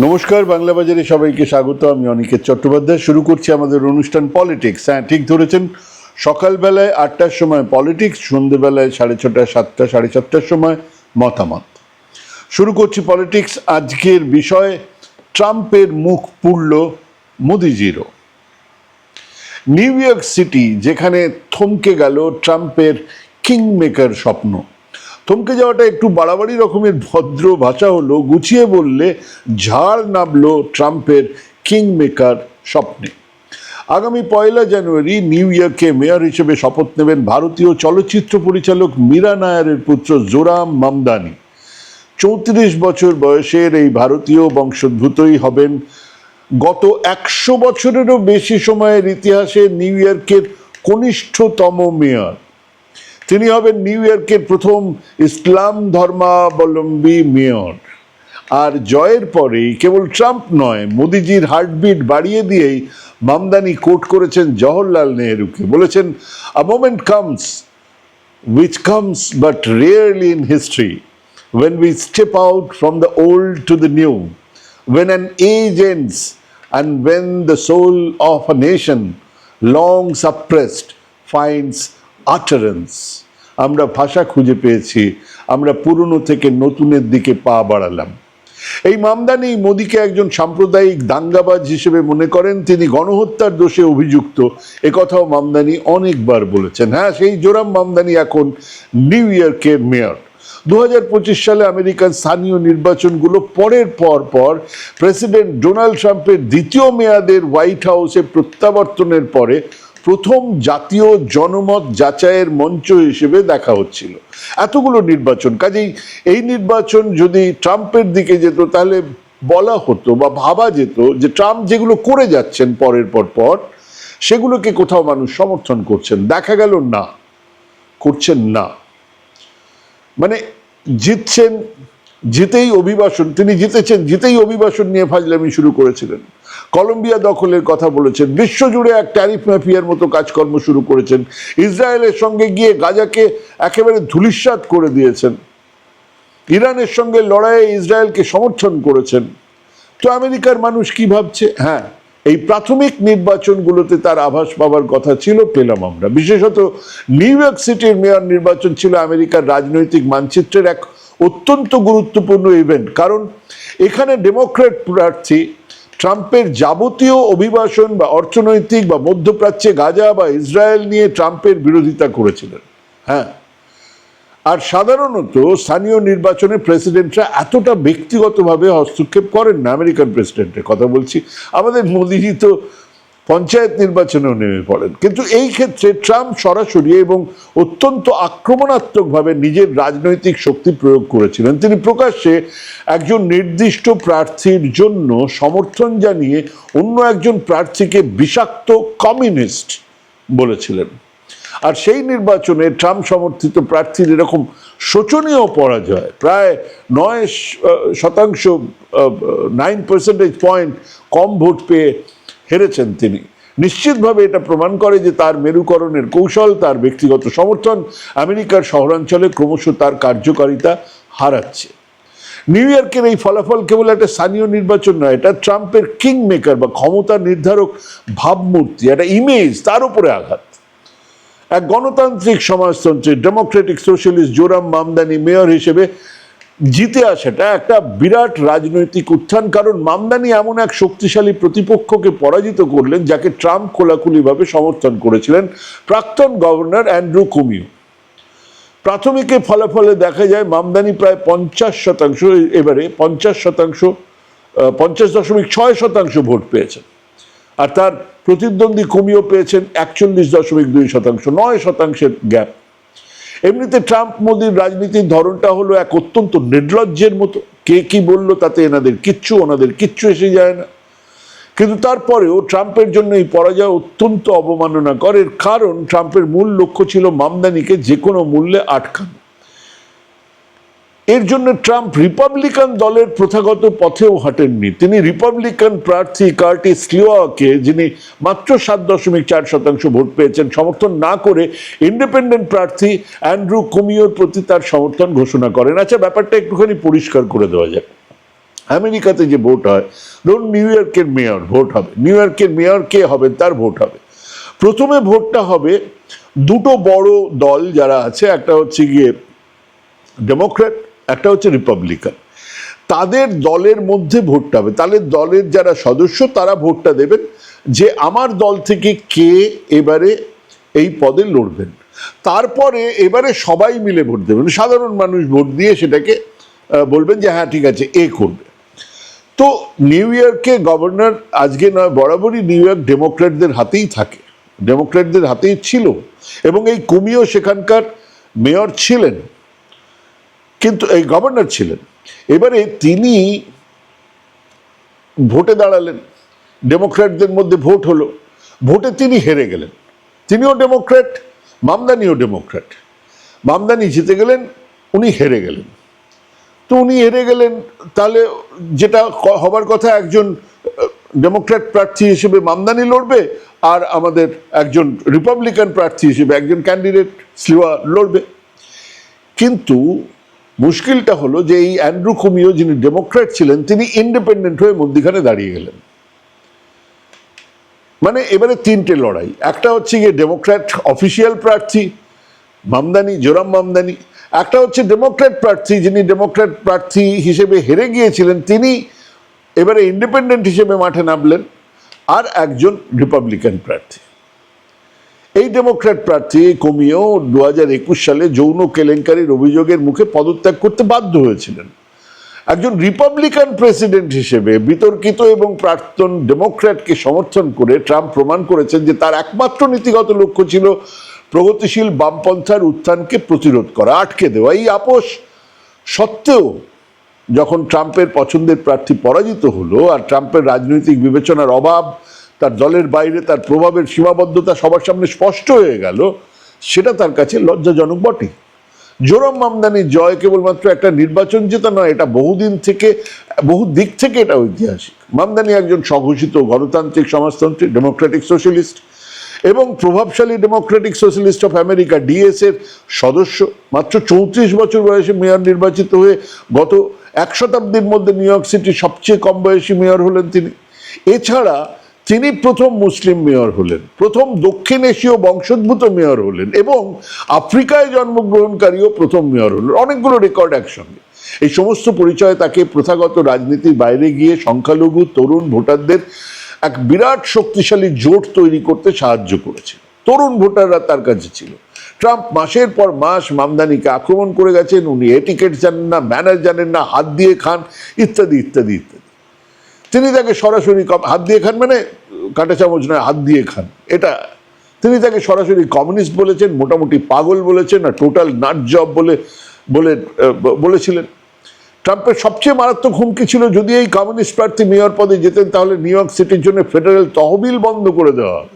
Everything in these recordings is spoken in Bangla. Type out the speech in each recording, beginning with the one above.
নমস্কার, বাংলা বাজারে সবাইকে স্বাগত। আমি অনিকেত চট্টোপাধ্যায়। শুরু করছি আমাদের অনুষ্ঠান পলিটিক্স। হ্যাঁ ঠিক ধরেছেন। সকালবেলায় আটটার সময় পলিটিক্স, সন্ধেবেলায় সাড়ে ছটা, সাতটা, সাড়ে সাতটার সময় মতামত। শুরু করছি পলিটিক্স। আজকের বিষয়, ট্রাম্পের মুখ পুড়ল মোদিজিরও। নিউ ইয়র্ক সিটি, যেখানে থমকে গেল ট্রাম্পের কিংমেকার স্বপ্ন। থমকে যাওয়াটা একটু বাড়াবাড়ি রকমের ভদ্র ভাষা হলো, গুছিয়ে বললে ঝাড় নামলো ট্রাম্পের কিং মেকার স্বপ্নে। আগামী পয়লা জানুয়ারি নিউ ইয়র্কে মেয়র হিসেবে শপথ নেবেন ভারতীয় চলচ্চিত্র পরিচালক মীরা নায়ারের পুত্র জোরাম মামদানি। চৌত্রিশ বছর বয়সের এই ভারতীয় বংশোদ্ভূতই হবেন। গত একশো বছরেরও বেশি সময়ের ইতিহাসে নিউ ইয়র্কের কনিষ্ঠতম মেয়র। তিনি হবেন নিউ ইয়র্কের প্রথম ইসলাম ধর্মাবলম্বী মেয়র আর জয়ের পরেই কেবল ট্রাম্প নয়, মোদিজির হার্টবিট বাড়িয়ে দিয়েই মামদানি কোর্ট করেছেন জওহরলাল নেহরুকে বলেছেন a moment comes which comes but rarely in history when we step out from the old to the new when an age ends and when the soul of a nation long suppressed finds utterance. আমরা ভাষা খুঁজে পেয়েছি, আমরা পুরনো থেকে নতুনের দিকে পা বাড়ালাম। এই মামদানি মোদীকে একজন সাম্প্রদায়িক দাঙ্গাবাজ হিসেবে মনে করেন, তিনি গণহত্যার দোষে অভিযুক্ত। একথাও মামদানি অনেকবার বলেছেন। হ্যাঁ সেই জোরাম মামদানি এখন নিউ ইয়র্কের মেয়র। দু হাজার পঁচিশ সালে আমেরিকার স্থানীয় নির্বাচনগুলো পরের পর পর প্রেসিডেন্ট ডোনাল্ড ট্রাম্পের দ্বিতীয় মেয়াদের হোয়াইট হাউসে প্রত্যাবর্তনের পরে প্রথম জাতীয় জনমত যাচাইয়ের মঞ্চ হিসেবে দেখা হচ্ছিল। এতগুলো নির্বাচন, কাজেই এই নির্বাচন যদি ট্রাম্পের দিকে যেত, তাহলে বলা হতো বা ভাবা যেত যে ট্রাম্প যেগুলো করে যাচ্ছেন পরের পর পর, সেগুলোকে কোথাও মানুষ সমর্থন করছেন। দেখা গেল না, করছেন না। মানে জিতছেন, জিতেই অভিবাসন, তিনি জিতেছেন, জিতেই অভিবাসন নিয়ে ফাজলামি শুরু করেছিলেন। কলম্বিয়া দখলের কথা বলেছেন। বিশ্বজুড়ে এক ট্যারিফ মাফিয়ার মতো কাজকর্ম শুরু করেছেন। ইসরায়েলের সঙ্গে গিয়ে গাজাকে একেবারে ধুলিস্বাত করে দিয়েছেন। ইরানের সঙ্গে লড়াইয়ে ইসরায়েলকে সমর্থন করেছেন। তো আমেরিকার মানুষ কি ভাবছে? হ্যাঁ এই প্রাথমিক নির্বাচনগুলোতে তার আভাস পাওয়ার কথা ছিল, পেলাম আমরা। বিশেষত নিউ ইয়র্ক সিটির মেয়র নির্বাচন ছিল আমেরিকার রাজনৈতিক মানচিত্রের এক অত্যন্ত গুরুত্বপূর্ণ ইভেন্ট। কারণ এখানে ডেমোক্রেট প্রার্থী ট্রাম্পের যাবতীয় অভিবাসন বা অর্থনৈতিক বা মধ্যপ্রাচ্যে গাজা বা ইসরায়েল নিয়ে ট্রাম্পের বিরোধিতা করেছিলেন। হ্যাঁ। আর সাধারণত স্থানীয় নির্বাচনে প্রেসিডেন্টরা এতটা ব্যক্তিগতভাবে হস্তক্ষেপ করেন না, আমেরিকান প্রেসিডেন্টের কথা বলছি। আমাদের মোদিজি তো পঞ্চায়েত নির্বাচনেও নেমে পড়েন। কিন্তু এই ক্ষেত্রে ট্রাম্প সরাসরি এবং অত্যন্ত আক্রমণাত্মকভাবে নিজের রাজনৈতিক শক্তি প্রয়োগ করেছিলেন। তিনি প্রকাশ্যে একজন নির্দিষ্ট প্রার্থীর জন্য সমর্থন জানিয়ে অন্য একজন প্রার্থীকে বিষাক্ত কমিউনিস্ট বলেছিলেন। আর সেই নির্বাচনে ট্রাম্প সমর্থিত প্রার্থীর এরকম শোচনীয় পরাজয়, প্রায় নয় শতাংশ নাইন পার্সেন্টেজ পয়েন্ট কম ভোট পেয়ে হেরেছেন তিনি। নিশ্চিতভাবে এটা প্রমাণ করে যে তার মেরুকরণের কৌশল, তার ব্যক্তিগত সমর্থন আমেরিকার শহরাঞ্চলে ক্রমশ তার কার্যকারিতা হারাচ্ছে। নিউ ইয়র্কের এই ফলাফল কেবল একটা স্থানীয় নির্বাচন নয়, এটা ট্রাম্পের কিং মেকার বা ক্ষমতা নির্ধারক ভাবমূর্তি, একটা ইমেজ তার উপরে আঘাত। এক গণতান্ত্রিক সমাজতন্ত্রের democratic socialist Zohran Mamdani mayor হিসেবে জিতে আসাটা একটা বিরাট রাজনৈতিক উত্থান। কারণ মামদানি এমন এক শক্তিশালী প্রতিপক্ষকে পরাজিত করলেন, যাকে ট্রাম্প খোলাখুলিভাবে সমর্থন করেছিলেন প্রাক্তন গভর্নর অ্যান্ড্রু কুমিও। প্রাথমিকে ফলাফলে দেখা যায়, মামদানি প্রায় পঞ্চাশ শতাংশ, এবারে পঞ্চাশ শতাংশ পঞ্চাশ দশমিক ছয় শতাংশ ভোট পেয়েছেন। আর তার প্রতিদ্বন্দ্বী কমিও পেয়েছেন একচল্লিশ দশমিক দুই শতাংশ, নয় শতাংশের গ্যাপ। এমনিতে ট্রাম্প মোদির রাজনীতির ধরনটা হলো এক অত্যন্ত নির্লজ্জের মতো। কে কি বলল তাতে এনাদের কিচ্ছু, ওনাদের কিচ্ছু এসে যায় না। কিন্তু তারপরেও ট্রাম্পের জন্য এই পরাজয় অত্যন্ত অবমাননা করে কারণ ট্রাম্পের মূল লক্ষ্য ছিল মামদানিকে যে কোনো মূল্যে আটকানো। এর জন্য ট্রাম্প রিপাবলিকান দলের প্রথাগত পথেও হাঁটেননি। তিনি রিপাবলিকান প্রার্থী কার্টি স্লিওয়াকে, যিনি মাত্র সাত দশমিক চার শতাংশ ভোট পেয়েছেন, সমর্থন না করে ইন্ডিপেন্ডেন্ট প্রার্থী অ্যান্ড্রু কুমিওর প্রতি তার সমর্থন ঘোষণা করেন। আচ্ছা ব্যাপারটা একটুখানি পরিষ্কার করে দেওয়া যায় আমেরিকাতে যে ভোট হয়, ধরুন নিউ ইয়র্কের মেয়র ভোট হবে। নিউ ইয়র্কের মেয়র কে হবেন? তার ভোট হবে। প্রথমে ভোটটা হবে দুটো বড় দল যারা আছে, একটা হচ্ছে গিয়ে ডেমোক্র্যাট একটা হচ্ছে রিপাবলিকান তাদের দলের মধ্যে ভোটটা হবে। তাদের দলের যারা সদস্য, তারা ভোটটা দেবেন যে আমার দল থেকে কে এবারে এই পদে লড়বেন। তারপরে এবারে সবাই মিলে ভোট দেবেন। সাধারণ মানুষ ভোট দিয়ে সেটাকে বলবেন যে হ্যাঁ ঠিক আছে, এ করবে। তো নিউ ইয়র্কে গভর্নর আজকে নয় বরাবরই নিউ ইয়র্ক ডেমোক্র্যাটদের হাতেই থাকে। ডেমোক্র্যাটদের হাতেই ছিল। এবং এই কুমিও সেখানকার মেয়র ছিলেন। কিন্তু এই গভর্নর ছিলেন। এবারে তিনি ভোটে দাঁড়ালেন। ডেমোক্র্যাটদের মধ্যে ভোট হলো। ভোটে তিনি হেরে গেলেন। তিনিও ডেমোক্র্যাট, মামদানিও ডেমোক্র্যাট। মামদানি জিতে গেলেন, উনি হেরে গেলেন। তো উনি হেরে গেলেন, তাহলে যেটা হবার কথা একজন ডেমোক্র্যাট প্রার্থী হিসেবে মামদানি লড়বে, আর আমাদের একজন রিপাবলিকান প্রার্থী হিসেবে একজন ক্যান্ডিডেট স্লিওয়া লড়বে। কিন্তু মুশকিলটা হলো যে এই অ্যান্ড্রু কুমিও যিনি ডেমোক্র্যাট ছিলেন, তিনি ইন্ডিপেন্ডেন্ট হয়ে মধ্যিখানে দাঁড়িয়ে গেলেন। মানে এবারে তিনটে লড়াই। একটা হচ্ছে গিয়ে ডেমোক্র্যাট অফিসিয়াল প্রার্থী মামদানি, জোরাম মামদানি। একটা হচ্ছে ডেমোক্র্যাট প্রার্থী, যিনি ডেমোক্র্যাট প্রার্থী হিসেবে হেরে গিয়েছিলেন, তিনি এবারে ইন্ডিপেন্ডেন্ট হিসেবে মাঠে নামলেন। আর একজন রিপাবলিকান প্রার্থী। এই ডেমোক্র্যাট প্রার্থী কমিয়েও দু হাজার একুশ সালে যৌন কেলেঙ্কারির অভিযোগের মুখে পদত্যাগ করতে বাধ্য হয়েছিলেন। একজন রিপাবলিকান প্রেসিডেন্ট হিসেবে বিতর্কিত এবং প্রাক্তন ডেমোক্র্যাটকে সমর্থন করে ট্রাম্প প্রমাণ করেছেন যে তার একমাত্র নীতিগত লক্ষ্য ছিল প্রগতিশীল বামপন্থার উত্থানকে প্রতিরোধ করা, আটকে দেওয়া। এই আপোষ সত্ত্বেও যখন ট্রাম্পের পছন্দের প্রার্থী পরাজিত হলো আর ট্রাম্পের রাজনৈতিক বিবেচনার অভাব তার দলের বাইরে, তার প্রভাবের সীমাবদ্ধতা সবার সামনে স্পষ্ট হয়ে গেল, সেটা তার কাছে লজ্জাজনক বটে। জোরম মামদানির জয় কেবলমাত্র একটা নির্বাচন জেতা নয়, এটা বহুদিন থেকে, বহু দিক থেকে এটা ঐতিহাসিক। মামদানি একজন স্বঘোষিত গণতান্ত্রিক সমাজতন্ত্রী ডেমোক্রেটিক সোশ্যালিস্ট এবং প্রভাবশালী democratic socialists of America DSA এর সদস্য। মাত্র চৌত্রিশ বছর বয়সে মেয়র নির্বাচিত হয়ে গত এক শতাব্দীর মধ্যে নিউ ইয়র্ক সিটির সবচেয়ে কম বয়সী মেয়র হলেন তিনি। এছাড়া তিনি প্রথম মুসলিম মেয়র হলেন, প্রথম দক্ষিণ এশীয় বংশোদ্ভূত মেয়র হলেন এবং আফ্রিকায় জন্মগ্রহণকারীও প্রথম মেয়র হলেন। অনেকগুলো রেকর্ড একসঙ্গে। এই সমস্ত পরিচয় তাকে প্রথাগত রাজনীতির বাইরে গিয়ে সংখ্যালঘু, তরুণ ভোটারদের এক বিরাট শক্তিশালী জোট তৈরি করতে সাহায্য করেছে। তরুণ ভোটাররা তার কাছে ছিল। ট্রাম্প মাসের পর মাস মামদানিকে আক্রমণ করে গেছেন, উনি এটিকেট জানেন না ম্যানার জানেন না, হাত দিয়ে খান, ইত্যাদি ইত্যাদি ইত্যাদি। তিনি তাকে সরাসরি হাত দিয়ে খান মানে কাঁটা চামচ নয়, হাত দিয়ে খান। এটা তিনি তাকে সরাসরি কমিউনিস্ট বলেছেন, মোটামুটি পাগল বলেছেন আর টোটাল নাট জব বলে বলে বলেছিলেন। ট্রাম্পের সবচেয়ে মারাত্মক হুমকি ছিল, যদি এই কমিউনিস্ট প্রার্থী মেয়র পদে যেতেন, তাহলে নিউ ইয়র্ক সিটির জন্য ফেডারেল তহবিল বন্ধ করে দেওয়া হবে।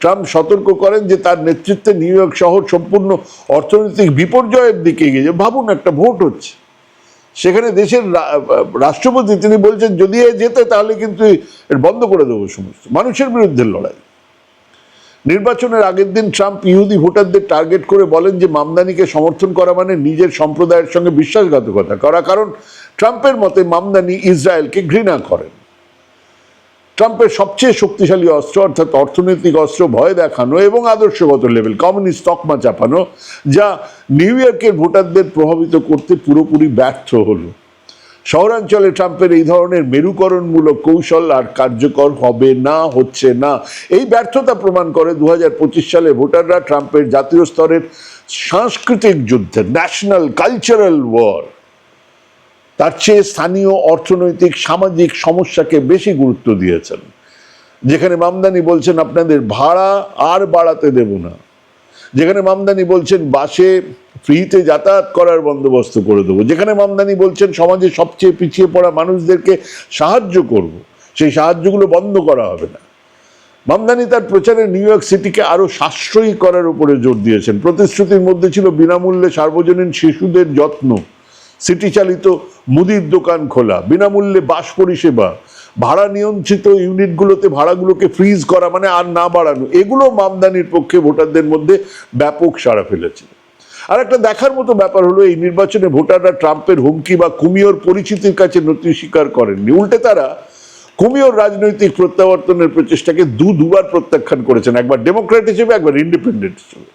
ট্রাম্প সতর্ক করেন যে তার নেতৃত্বে নিউ ইয়র্ক শহর সম্পূর্ণ অর্থনৈতিক বিপর্যয়ের দিকে এগিয়ে ভাবুন, একটা ভোট হচ্ছে। সেখানে দেশের রাষ্ট্রপতি তিনি বলছেন, যদি এ যেতে তাহলে কিন্তু বন্ধ করে দেবো সমস্ত। মানুষের বিরুদ্ধে লড়াই। নির্বাচনের আগের দিন ট্রাম্প ইহুদি ভোটারদের টার্গেট করে বলেন যে মামদানিকে সমর্থন করা মানে নিজের সম্প্রদায়ের সঙ্গে বিশ্বাসঘাতকতা করা। কারণ ট্রাম্পের মতে মামদানি ইসরায়েলকে ঘৃণা করেন। ট্রাম্পের সবচেয়ে শক্তিশালী অস্ত্র, অর্থাৎ অর্থনৈতিক অস্ত্র, ভয় দেখানো এবং আদর্শগত লেভেল, কমিউনিস্ট তকমা চাপানো, যা নিউ ইয়র্কের ভোটারদের প্রভাবিত করতে পুরোপুরি ব্যর্থ হলো। শহরাঞ্চলে ট্রাম্পের এই ধরনের মেরুকরণমূলক কৌশল আর কার্যকর হবে না, হচ্ছে না। এই ব্যর্থতা প্রমাণ করে দু হাজার পঁচিশ সালে ভোটাররা ট্রাম্পের জাতীয় স্তরের সাংস্কৃতিক যুদ্ধে ন্যাশনাল কালচারাল ওয়ার তার চেয়ে স্থানীয় অর্থনৈতিক, সামাজিক সমস্যাকে বেশি গুরুত্ব দিয়েছেন। যেখানে মামদানি বলছেন, আপনাদের ভাড়া আর বাড়াতে দেব না। যেখানে মামদানি বলছেন, বাসে ফ্রিতে যাতায়াত করার বন্দোবস্ত করে দেবো। যেখানে মামদানি বলছেন, সমাজে সবচেয়ে পিছিয়ে পড়া মানুষদেরকে সাহায্য করব। সেই সাহায্যগুলো বন্ধ করা হবে না। মামদানি তার প্রচারে নিউ ইয়র্ক সিটিকে আরও সাশ্রয়ী করার উপরে জোর দিয়েছেন। প্রতিশ্রুতির মধ্যে ছিল বিনামূল্যে সার্বজনীন শিশুদের যত্ন। সিটি চালিত মুদির দোকান খোলা, বিনামূল্যে বাস পরিষেবা, ভাড়া নিয়ন্ত্রিত ইউনিটগুলোতে ভাড়াগুলোকে ফ্রিজ করা মানে আর না বাড়ানো, এগুলো মামদানির পক্ষে ভোটারদের মধ্যে ব্যাপক সাড়া ফেলেছে। আর একটা দেখার মতো ব্যাপার হলো, এই নির্বাচনে ভোটাররা ট্রাম্পের হুমকি বা কুমিওর পরিচিতির কাছে নথি স্বীকার করেননি। উল্টে তারা কুমিওর রাজনৈতিক প্রত্যাবর্তনের প্রচেষ্টাকে দু দুবার প্রত্যাখ্যান করেছেন, একবার ডেমোক্র্যাট হিসেবে, একবার ইন্ডিপেন্ডেন্ট হিসেবে।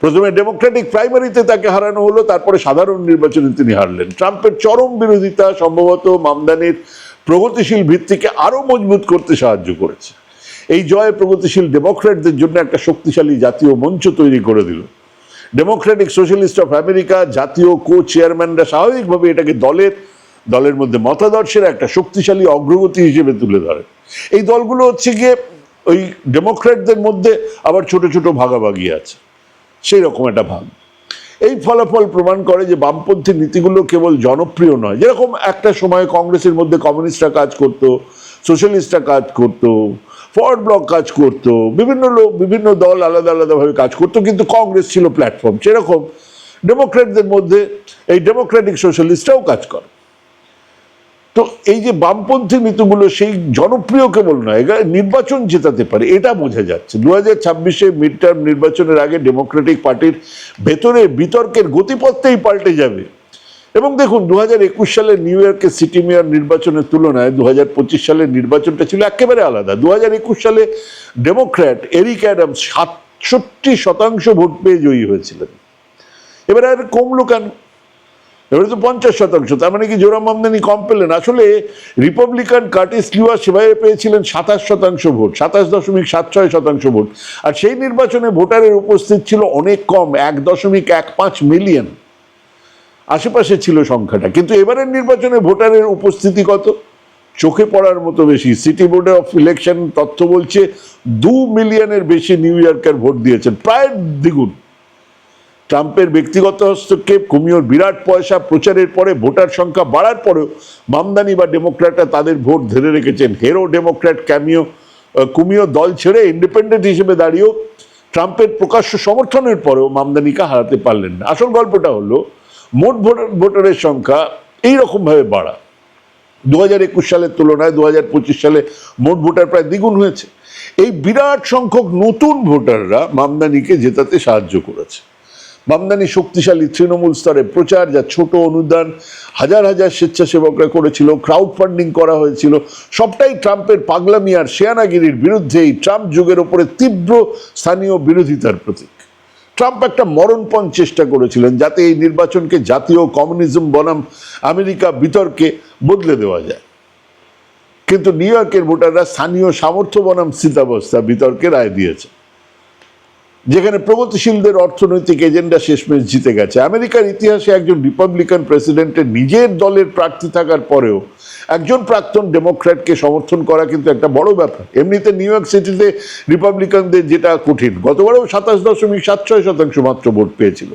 প্রথমে ডেমোক্রেটিক প্রাইমারিতে তাকে হারানো হলো, তারপরে সাধারণ নির্বাচনে তিনি হারলেন। ট্রাম্পের চরম বিরোধিতা সম্ভবত মামদানির প্রগতিশীল ভিত্তিকে আরও মজবুত করতে সাহায্য করেছে। এই জয় প্রগতিশীল ডেমোক্র্যাটদের জন্য একটা শক্তিশালী জাতীয় মঞ্চ তৈরি করে দিল। ডেমোক্রেটিক সোশ্যালিস্ট অফ আমেরিকা জাতীয় কো চেয়ারম্যানরা স্বাভাবিকভাবে এটাকে দলের দলের মধ্যে মতাদর্শের একটা শক্তিশালী অগ্রগতি হিসেবে তুলে ধরে। এই দলগুলো হচ্ছে গিয়ে ওই ডেমোক্র্যাটদের মধ্যে আবার ছোট ছোট ভাগাভাগি আছে। সেই রকম একটা ভাব। এই ফলাফল প্রমাণ করে যে বামপন্থী নীতিগুলো কেবল জনপ্রিয় নয়। যেরকম একটা সময় কংগ্রেসের মধ্যে কমিউনিস্টরা কাজ করত, সোশ্যালিস্টরা কাজ করত ফরওয়ার্ড ব্লক কাজ করত, বিভিন্ন লোক, বিভিন্ন দল আলাদা আলাদাভাবে কাজ করত, কিন্তু কংগ্রেস ছিল প্ল্যাটফর্ম। সেরকম ডেমোক্র্যাটদের মধ্যে এই ডেমোক্রেটিক সোশ্যালিস্টরাও কাজ করে। তো এই যে বামপন্থী নীতিগুলো সেই জনপ্রিয় কেবল নয় নির্বাচন জেতাতে পারে, এটা বোঝা যাচ্ছে। দু হাজার ছাব্বিশে মিড টার্ম নির্বাচনের আগে ডেমোক্রেটিক পার্টির ভেতরে বিতর্কের গতিপথটাই পাল্টে যাবে। এবং দেখুন দু হাজার একুশ সালে নিউ ইয়র্কে সিটি মেয়র নির্বাচনের তুলনায় দু হাজার পঁচিশ সালের নির্বাচনটা ছিল একেবারে আলাদা। দু হাজার একুশ সালে ডেমোক্র্যাট এরিক অ্যাডামস সাতষট্টি শতাংশ ভোট পেয়ে জয়ী হয়েছিলেন। এবারে আর কমলো কেন? এবারে তো পঞ্চাশ শতাংশ, তার মানে কি জোরাম আমদানি কম পেলেন? আসলে রিপাবলিকান কার্টিস লিওয়া সেভাবে পেয়েছিলেন সাতাশ শতাংশ ভোট, সাতাশ দশমিক সাত ছয় শতাংশ ভোট। আর সেই নির্বাচনে ভোটারের উপস্থিত ছিল অনেক কম, এক দশমিক এক পাঁচ মিলিয়ন। আশেপাশে ছিল সংখ্যাটা, কিন্তু এবারের নির্বাচনে ভোটারের উপস্থিতি কত? চোখে পড়ার মতো বেশি। সিটি বোর্ড অফ ইলেকশন তথ্য বলছে, দু মিলিয়নের বেশি নিউ ইয়র্কের ভোট দিয়েছেন। প্রায় দ্বিগুণ। ট্রাম্পের ব্যক্তিগত হস্তক্ষেপ, কুমিওর বিরাট পয়সা প্রচারের পরে ভোটার সংখ্যা বাড়ার পরেও মামদানি বা ডেমোক্র্যাটরা তাদের ভোট ধরে রেখেছেন। হেরো ডেমোক্র্যাট ক্যামিও কুমিও দল ছেড়ে ইন্ডিপেন্ডেন্ট হিসেবে দাঁড়িয়েও ট্রাম্পের প্রকাশ্য সমর্থনের পরেও মামদানিকে হারাতে পারলেন না। আসল গল্পটা হলো, মোট ভোটার ভোটারের সংখ্যা এইরকমভাবে বাড়া। দু হাজার একুশ সালের তুলনায় দু হাজার পঁচিশ সালে মোট ভোটার প্রায় দ্বিগুণ হয়েছে। এই বিরাট সংখ্যক নতুন ভোটাররা মামদানিকে জেতাতে সাহায্য করেছে। মামদানি শক্তিশালী তৃণমূল স্তরে প্রচার, যা ছোট অনুদান, হাজার হাজার স্বেচ্ছাসেবকরা করেছিল ক্রাউড ফান্ডিং করা হয়েছিল, সবটাই ট্রাম্পের পাগলামি আর শেয়ানাগিরির বিরুদ্ধে এই ট্রাম্প যুগের ওপরে তীব্র স্থানীয় বিরোধিতার প্রতীক। ট্রাম্প একটা মরণপণ চেষ্টা করেছিলেন, যাতে এই নির্বাচনকে জাতীয় কমিউনিজম বনাম আমেরিকা বিতর্কে বদলে দেওয়া যায়। কিন্তু নিউ ইয়র্কের ভোটাররা স্থানীয় সামর্থ্য বনাম স্থিতাবস্থা বিতর্কে রায় দিয়েছে যেখানে প্রগতিশীলদের অর্থনৈতিক এজেন্ডা শেষমেশ জিতে গেছে। আমেরিকার ইতিহাসে একজন রিপাবলিকান প্রেসিডেন্টের নিজের দলের প্রার্থী থাকার পরেও একজন প্রাক্তন ডেমোক্র্যাটকে সমর্থন করা কিন্তু একটা বড় ব্যাপার। এমনিতে নিউ ইয়র্ক সিটিতে রিপাবলিকানদের যেটা কঠিন, গতবারেও সাতাশ দশমিক সাত ছয় শতাংশ মাত্র ভোট পেয়েছিল।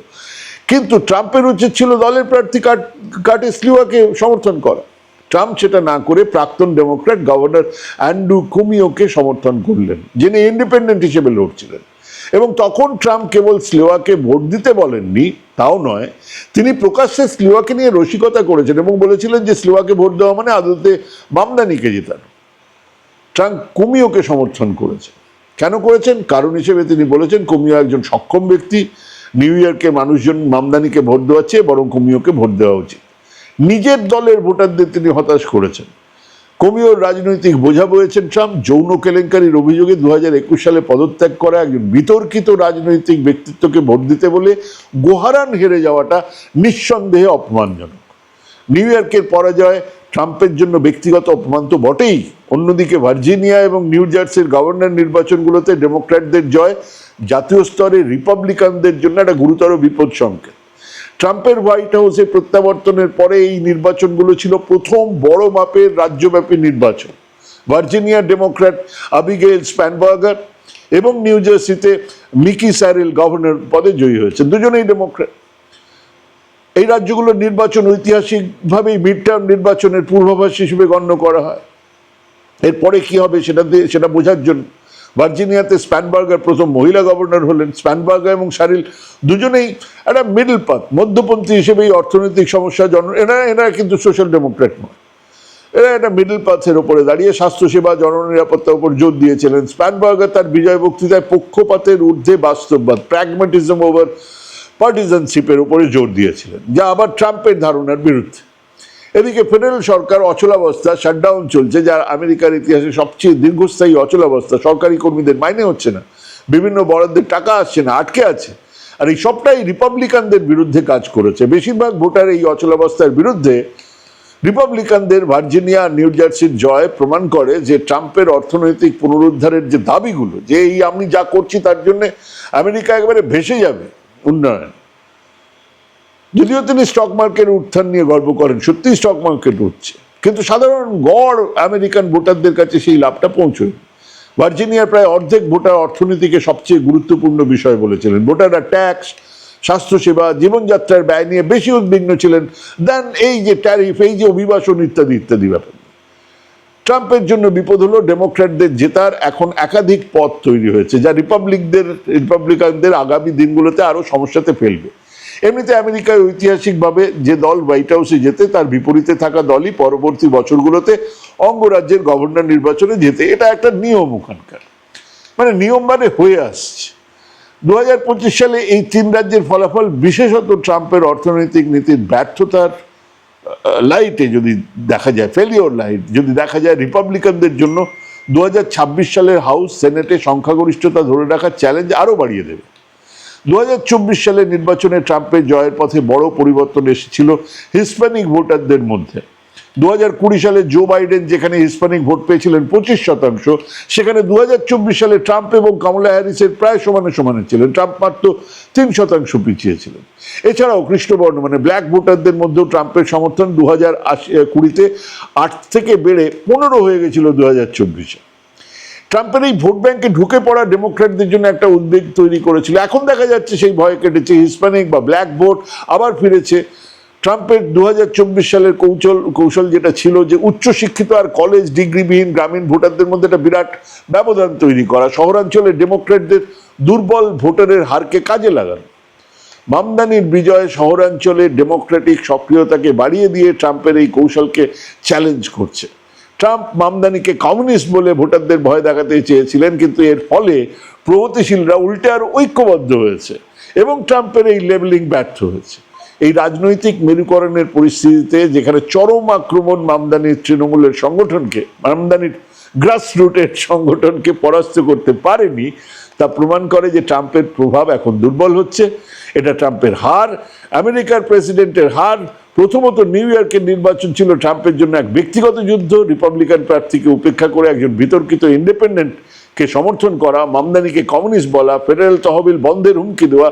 কিন্তু ট্রাম্পের উচিত ছিল দলের প্রার্থী কাট, কার্টিস লিওয়াকে সমর্থন করা। ট্রাম্প সেটা না করে প্রাক্তন ডেমোক্র্যাট গভর্নর অ্যান্ড্রু কুমিওকে সমর্থন করলেন, যিনি ইন্ডিপেন্ডেন্ট হিসেবে লড়ছিলেন। এবং তখন ট্রাম্প কেবল স্লেওয়াকে ভোট দিতে বলেননি, তাও নয়, তিনি প্রকাশ্যে স্লেওয়াকে নিয়ে রসিকতা করেছেন এবং বলেছিলেন যে স্লেওয়াকে ভোট দেওয়া মানে আদতে মামদানিকে জেতানো। ট্রাম্প কুমিওকে সমর্থন করেছেন। কেন করেছেন? কারণ হিসেবে তিনি বলেছেন কুমিও একজন সক্ষম ব্যক্তি, নিউ ইয়র্কে মানুষজন মামদানিকে ভোট দেওয়ার চেয়ে বরং কুমিওকে ভোট দেওয়া উচিত। নিজের দলের ভোটারদের তিনি হতাশ করেছেন। কমিওর রাজনৈতিক বোঝা বয়েছেন ট্রাম্প, যৌন কেলেঙ্কারির অভিযোগে দু হাজার একুশ সালে পদত্যাগ করা একজন বিতর্কিত রাজনৈতিক ব্যক্তিত্বকে ভোট দিতে বলে গোহারান হেরে যাওয়াটা নিঃসন্দেহে অপমানজনক। নিউ ইয়র্কের পরাজয় ট্রাম্পের জন্য ব্যক্তিগত অপমান তো বটেই। অন্যদিকে ভার্জিনিয়া এবং নিউ জার্সির গভর্নর নির্বাচনগুলোতে ডেমোক্র্যাটদের জয়, জাতীয় স্তরে রিপাবলিকানদের জন্য একটা গুরুতর বিপদ সংকেত ট্রাম্পের হোয়াইট হাউসে প্রত্যাবর্তনের পরে এই নির্বাচনগুলো ছিল প্রথম বড় মাপের রাজ্যব্যাপী নির্বাচন। ভার্জিনিয়া ডেমোক্র্যাট আবিগেল স্প্যানবার্গার এবং নিউ জার্সিতে মিকি স্যারেল গভর্নর পদে জয়ী হয়েছে দুজনেই ডেমোক্র্যাট। এই রাজ্যগুলোর নির্বাচন ঐতিহাসিকভাবেই মিড টার্ম নির্বাচনের পূর্বাভাস হিসেবে গণ্য করা হয়। এরপরে কি হবে সেটা সেটা বোঝার জন্য ভার্জিনিয়াতে স্প্যানবার্গার প্রথম মহিলা গভর্নর হলেন স্প্যানবার্গার এবং সারিল দুজনেই একটা মিডল পাথ মধ্যপন্থী হিসেবে এই অর্থনৈতিক সমস্যা জন এরা এরা কিন্তু সোশ্যাল ডেমোক্র্যাট নয়। এরা একটা মিডল পাথের ওপরে দাঁড়িয়ে স্বাস্থ্যসেবা, জননিরাপত্তার উপর জোর দিয়েছিলেন। স্প্যানবার্গার তার বিজয় বক্তৃতায় পক্ষপাতের ঊর্ধ্বে বাস্তববাদ প্র্যাগমেটিজম ওভার পার্টিজানশিপের উপরে জোর দিয়েছিলেন, যা আবার ট্রাম্পের ধারণার বিরুদ্ধে। এদিকে ফেডারেল সরকার অচলাবস্থা শাটডাউন চলছে যা আমেরিকার ইতিহাসে সবচেয়ে দীর্ঘস্থায়ী অচলাবস্থা সরকারি কর্মীদের মাইনে হচ্ছে না, বিভিন্ন বরাদ্দের টাকা আসছে না, আটকে আছে। আর এই সবটাই রিপাবলিকানদের বিরুদ্ধে কাজ করেছে। বেশিরভাগ ভোটার এই অচলাবস্থার বিরুদ্ধে রিপাবলিকানদের ভার্জিনিয়া, নিউ জার্সির জয় প্রমাণ করে যে ট্রাম্পের অর্থনৈতিক পুনরুদ্ধারের যে দাবিগুলো, যে এই আমি যা করছি তার জন্য আমেরিকা একেবারে ভেসে যাবে উন্নয়ন। যদিও তিনি স্টক মার্কেট উত্থান নিয়ে গর্ব করেন সত্যি স্টক মার্কেট উঠছে। কিন্তু সাধারণ গড় আমেরিকান ভোটারদের কাছে সেই লাভটা পৌঁছয় ভার্জিনিয়ার প্রায় অর্ধেক ভোটার অর্থনীতিকে সবচেয়ে গুরুত্বপূর্ণ বিষয় বলেছিলেন। ভোটাররা ট্যাক্স স্বাস্থ্যসেবা, জীবনযাত্রার ব্যয় নিয়ে বেশি উদ্বিগ্ন ছিলেন দেন এই যে ট্যারিফ এই যে অভিবাসন ইত্যাদি ইত্যাদি ব্যাপার। ট্রাম্পের জন্য বিপদ হলো ডেমোক্র্যাটদের জেতার এখন একাধিক পথ তৈরি হয়েছে, যা রিপাবলিকদের, রিপাবলিকানদের আগামী দিনগুলোতে আরও সমস্যাতে ফেলবে। এমনিতে আমেরিকায় ঐতিহাসিকভাবে যে দল হোয়াইট হাউসে যেতে, তার বিপরীতে থাকা দলই পরবর্তী বছরগুলোতে অঙ্গরাজ্যের গভর্নর নির্বাচনে যেতে। এটা একটা নিয়ম ওখানকার। মানে নিয়ম মানে হয়ে আসছে। দু হাজার পঁচিশ সালে এই তিন রাজ্যের ফলাফল, বিশেষত ট্রাম্পের অর্থনৈতিক নীতির ব্যর্থতার লাইটে যদি দেখা যায় ফেলিওর লাইট যদি দেখা যায় রিপাবলিকানদের জন্য দু হাজার ছাব্বিশ সালের হাউস সেনেটে সংখ্যাগরিষ্ঠতা ধরে রাখার চ্যালেঞ্জ আরও বাড়িয়ে দেবে। দু হাজার চব্বিশ সালের নির্বাচনে ট্রাম্পের জয়ের পথে বড় পরিবর্তন এসেছিল হিসপ্যানিক ভোটারদের মধ্যে। দু কুড়ি সালে জো বাইডেন যেখানে হিসপ্যানিক ভোট পেয়েছিলেন পঁচিশ শতাংশ, সেখানে দু হাজার চব্বিশ সালে ট্রাম্প এবং কমলা হ্যারিসের প্রায় সমানে সমানে ছিলেন। ট্রাম্প মাত্র তিন শতাংশ পিছিয়েছিলেন। এছাড়াও খ্রিস্টবর্ণ মানে ব্ল্যাক ভোটারদের মধ্যেও ট্রাম্পের সমর্থন দু হাজার আশি, কুড়িতে আট থেকে বেড়ে পনেরো হয়ে গেছিল দু হাজার চব্বিশে। ট্রাম্পের এই ভোট ব্যাংকে ঢুকে পড়া ডেমোক্র্যাটদের জন্য একটা উদ্বেগ তৈরি করেছিল। এখন দেখা যাচ্ছে সেই ভয় কেটেছে হিসপ্যানিক বা ব্ল্যাক ভোট আবার ফিরেছে। ট্রাম্পের দু হাজার চব্বিশ সালের কৌশল কৌশল যেটা ছিল যে উচ্চশিক্ষিত আর কলেজ ডিগ্রিবিহীন গ্রামীণ ভোটারদের মধ্যে একটা বিরাট ব্যবধান তৈরি করা। শহরাঞ্চলে ডেমোক্র্যাটদের দুর্বল ভোটারের হারকে কাজে লাগানো। মামদানির বিজয় শহরাঞ্চলে ডেমোক্রেটিক সক্রিয়তাকে বাড়িয়ে দিয়ে ট্রাম্পের এই কৌশলকে চ্যালেঞ্জ করছে। ট্রাম্প মামদানিকে কমিউনিস্ট বলে ভোটারদের ভয় দেখাতে চেয়েছিলেন, কিন্তু এর ফলে প্রগতিশীলরা উল্টে আর ঐক্যবদ্ধ হয়েছে এবং ট্রাম্পের এই লেবেলিং ব্যর্থ হয়েছে। এই রাজনৈতিক মেরুকরণের পরিস্থিতিতে যেখানে চরম আক্রমণ মামদানির তৃণমূলের সংগঠনকে, মামদানির গ্রাসরুটের সংগঠনকে পরাস্ত করতে পারেনি, তা প্রমাণ করে যে ট্রাম্পের প্রভাব এখন দুর্বল হচ্ছে। এটা ট্রাম্পের হার, আমেরিকার প্রেসিডেন্টের হার প্রথমত নিউ ইয়র্কের নির্বাচন ছিল ট্রাম্পের জন্য এক ব্যক্তিগত যুদ্ধ। রিপাবলিকান প্রার্থীকে উপেক্ষা করে একজন বিতর্কিত ইন্ডিপেন্ডেন্ট কে সমর্থন করা, মামদানিকে কমিউনিস্ট বলা, ফেডারেল তহবিল বন্ধের হুমকি দেওয়া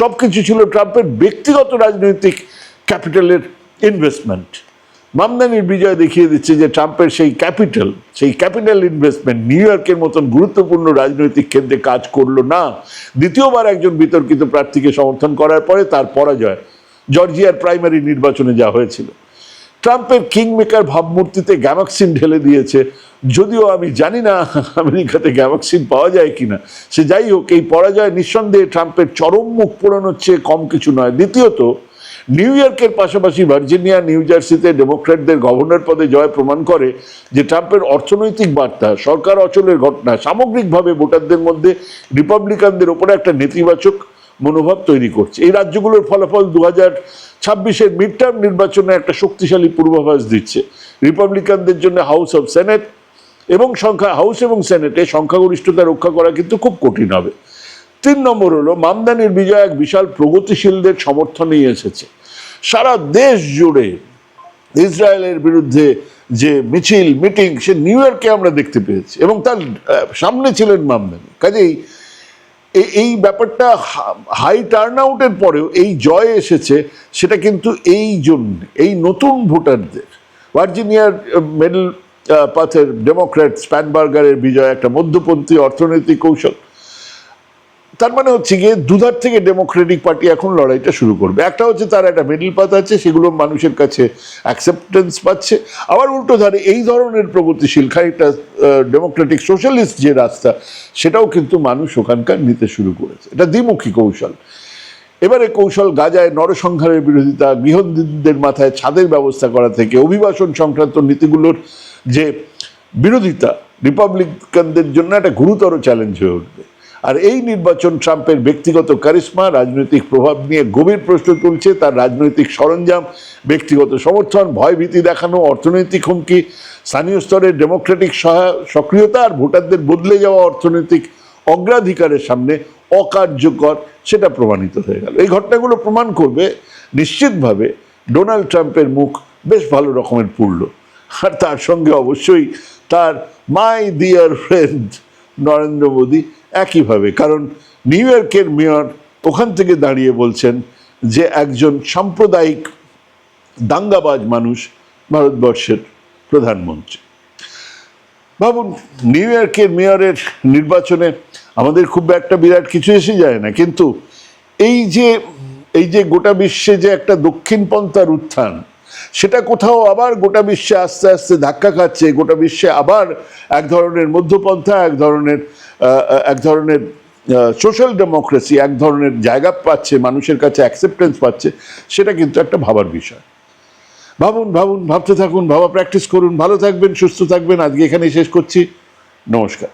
সব কিছু ছিল ট্রাম্পের ব্যক্তিগত রাজনৈতিক ক্যাপিটালের ইনভেস্টমেন্ট। মামদানির বিজয় দেখিয়ে দিচ্ছে যে ট্রাম্পের সেই ক্যাপিটাল সেই ক্যাপিটাল ইনভেস্টমেন্ট নিউ ইয়র্কের মতন গুরুত্বপূর্ণ রাজনৈতিক কেন্দ্রে কাজ করল না। দ্বিতীয়বার একজন বিতর্কিত প্রার্থীকে সমর্থন করার পরে তার পরাজয়। জর্জিয়ার প্রাইমারি নির্বাচনে যা হয়েছিল। ট্রাম্পের কিংমেকার ভাবমূর্তিতে গ্যামাক্সিন ঢেলে দিয়েছে। যদিও আমি জানি না আমেরিকাতে গ্যামাক্সিন পাওয়া যায় কিনা। সে যাই হোক, এই পরাজয় নিঃসন্দেহে ট্রাম্পের চরম মুখ পোড়ানোর চেয়ে কম কিছু নয়। দ্বিতীয়ত, নিউ ইয়র্কের পাশাপাশি ভার্জিনিয়া, নিউ জার্সিতে ডেমোক্র্যাটদের গভর্নর পদে জয় প্রমাণ করে যে ট্রাম্পের অর্থনৈতিক বার্তা, সরকার অচলের ঘটনা, সামগ্রিকভাবে ভোটারদের মধ্যে রিপাবলিকানদের ওপরে একটা নেতিবাচক মনোভাব তৈরি করছে। এই রাজ্যগুলোর ফলাফল দু হাজার ছাব্বিশের মিড টার্ম নির্বাচনে একটা শক্তিশালী পূর্বাভাস দিচ্ছে। রিপাবলিকানদের জন্য হাউস অব সেনেট এবং সংখ্যা হাউস এবং সেনেটে সংখ্যাগরিষ্ঠতা রক্ষা করা কিন্তু খুব কঠিন হবে। তিন নম্বর হলো, মামদানির বিজয় এক বিশাল প্রগতিশীলদের সমর্থনেই এসেছে। সারা দেশ জুড়ে ইসরায়েলের বিরুদ্ধে যে মিছিল, মিটিং, সে নিউ ইয়র্কে আমরা দেখতে পেয়েছি এবং তার সামনে ছিলেন মামদানি। কাজেই এই ব্যাপারটা হাই টার্ন আউটের পরেও এই জয় এসেছে, সেটা কিন্তু এই জন্য এই নতুন ভোটারদের। ভার্জিনিয়ার মেডেল পাথের ডেমোক্র্যাট স্প্যানবার্গারের বিজয়, একটা মধ্যপন্থী অর্থনৈতিক কৌশল। তার মানে হচ্ছে গিয়ে দুধার থেকে ডেমোক্রেটিক পার্টি এখন লড়াইটা শুরু করবে। একটা হচ্ছে তার একটা মিডল পাথ আছে, সেগুলো মানুষের কাছে অ্যাকসেপ্টেন্স পাচ্ছে। আবার উল্টো ধারে এই ধরনের প্রগতিশীল, খানিকটা ডেমোক্রেটিক সোশ্যালিস্ট যে রাস্তা, সেটাও কিন্তু মানুষ ওখানকার নিতে শুরু করেছে। এটা দ্বিমুখী কৌশল। এবারে কৌশল গাজায় নরসংহারের বিরোধিতা, গৃহহীনদের মাথায় ছাদের ব্যবস্থা করা থেকে, অভিবাসন সংক্রান্ত নীতিগুলোর যে বিরোধিতা রিপাবলিকানদের জন্য একটা গুরুতর চ্যালেঞ্জ হয়ে উঠবে। আর এই নির্বাচন ট্রাম্পের ব্যক্তিগত কারিশ্মা, রাজনৈতিক প্রভাব নিয়ে গভীর প্রশ্ন তুলছে তার রাজনৈতিক সরঞ্জাম, ব্যক্তিগত সমর্থন, ভয়ভীতি দেখানো, অর্থনৈতিক হুমকি, স্থানীয় স্তরের ডেমোক্রেটিক সক্রিয়তা আর ভোটারদের বদলে যাওয়া অর্থনৈতিক অগ্রাধিকারের সামনে অকার্যকর, সেটা প্রমাণিত হয়ে গেল। এই ঘটনাগুলো প্রমাণ করবে নিশ্চিতভাবে ডোনাল্ড ট্রাম্পের মুখ বেশ ভালো রকমের পুরল আর তার সঙ্গে অবশ্যই তার my dear friend Narendra Modi একইভাবে, কারণ নিউ ইয়র্কের মেয়র ওখান থেকে দাঁড়িয়ে বলছেন যে একজন সাম্প্রদায়িক দাঙ্গাবাজ মানুষ ভারতবর্ষের প্রধানমন্ত্রী। ভাবুন নিউ ইয়র্কের মেয়রের নির্বাচনে আমাদের খুব একটা বিরাট কিছু এসে যায় না, কিন্তু এই যে এই যে গোটা বিশ্বে যে একটা দক্ষিণপন্থার উত্থান, সেটা কোথাও আবার গোটা বিশ্বে আস্তে আস্তে ধাক্কা খাচ্ছে, গোটা বিশ্বে আবার এক ধরনের মধ্যপন্থা, এক ধরনের এক ধরনের সোশ্যাল ডেমোক্রেসি এক ধরনের জায়গা পাচ্ছে, মানুষের কাছে অ্যাকসেপ্টেন্স পাচ্ছে, সেটা কিন্তু একটা ভাবার বিষয়। ভাবুন ভাবুন, ভাবতে থাকুন, ভাবা প্র্যাকটিস করুন, ভালো থাকবেন, সুস্থ থাকবেন, আজকে এখানেই শেষ করছি। নমস্কার।